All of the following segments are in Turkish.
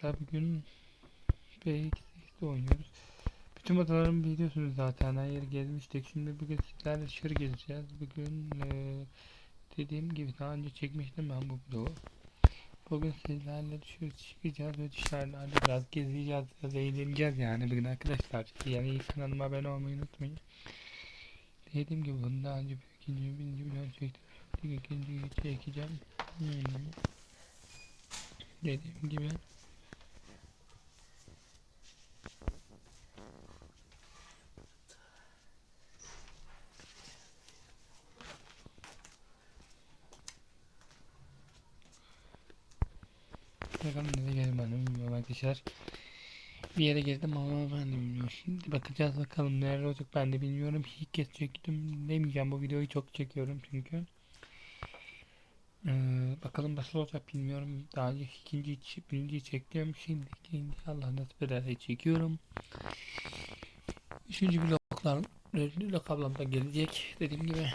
arkadaşlar bugün BX8'de oynuyoruz. Bütün odalarımı biliyorsunuz zaten her yeri gezmiştik. Şimdi bugün sizlerle dışarı gezeceğiz. Bugün eee, dediğim gibi daha önce çekmiştim ben bu vlogu. Bugün sizlerle dışarı çıkacağız ve dışarılarda biraz gezeceğiz, biraz eğleneceğiz yani bugün arkadaşlar. Yani kanalıma abone olmayı unutmayın. Dediğim gibi bunu daha önce ikinci, birinci vlog çektim. İkinci çekeceğim. Hmm. Dediğim gibi Bakalım nereye geldim ben bilmiyorum arkadaşlar. Bir yere girdim ama ben de bilmiyorum. Şimdi bakacağız bakalım nerede olacak ben de bilmiyorum. İlk kez çektim demeyeceğim bu videoyu çok çekiyorum çünkü. Ee, bakalım nasıl olacak bilmiyorum. Daha önce ikinci, birinciyi çektim. Şimdi ikinci Allah nasip ederse çekiyorum. Üçüncü bloklar blok ablam da gelecek dediğim gibi.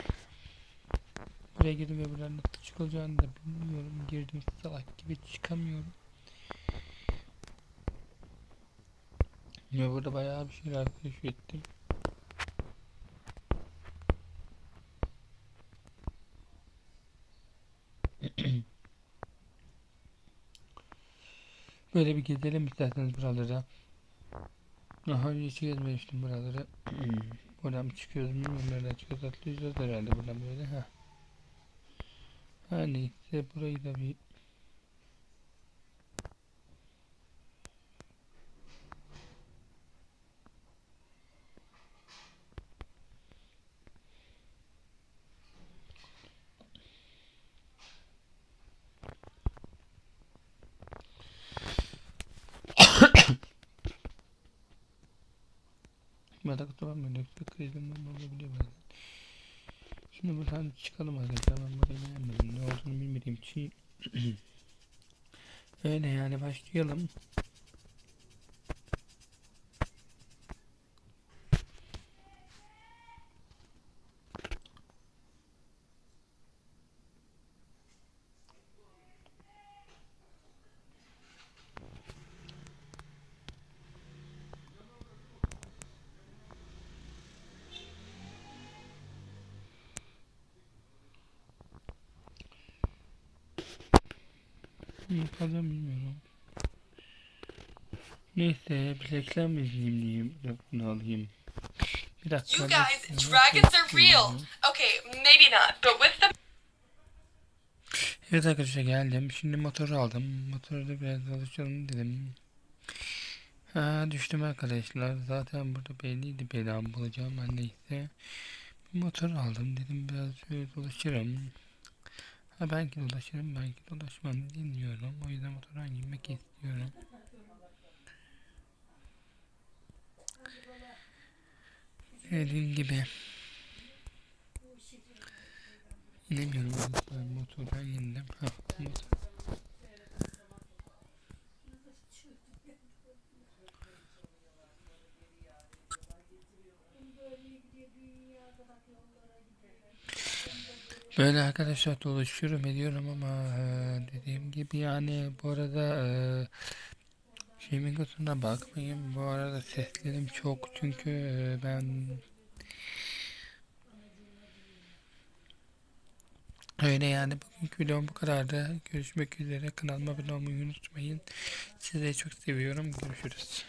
Buraya girdim ve buradan nasıl çıkılacağını da bilmiyorum. Girdim salak gibi çıkamıyorum. Ve burada bayağı bir şeyler keşfettim. Böyle bir gezelim isterseniz buraları. Daha önce hiç gezmemiştim buraları. buradan çıkıyoruz bilmiyorum nereden çıkıyoruz atlayacağız herhalde buradan böyle ha. Her neyse burayı da bir Merak tamam mı? Nökte krizimden olabiliyor bazen. Şimdi buradan çıkalım arkadaşlar. Ben burayı beğenmedim. Ne olduğunu bilmediğim için. Öyle yani başlayalım. Fazla bilmiyorum. Neyse bir reklam izleyeyim diyeyim. Bunu alayım. Bir dakika. You guys, dragons are real. Okay, maybe not, but with the Evet arkadaşlar geldim. Şimdi motoru aldım. Motoru da biraz alışalım dedim. Ha düştüm arkadaşlar. Zaten burada belliydi belamı bulacağım ben neyse. Motor aldım dedim biraz şöyle dolaşırım. Ha belki dolaşırım belki dolaşmam bilmiyorum. O yüzden motora binmek istiyorum. Dediğim gibi. İnemiyorum motordan indim. Ha motor. Böyle arkadaşlar dolaşıyorum ediyorum ama eee, dediğim gibi yani bu arada şeyimin kutusuna bakmayın. Bu arada seslerim çok çünkü eee, ben öyle yani bugünkü videom bu kadardı. Görüşmek üzere. Kanalıma abone olmayı unutmayın. Sizi çok seviyorum. Görüşürüz.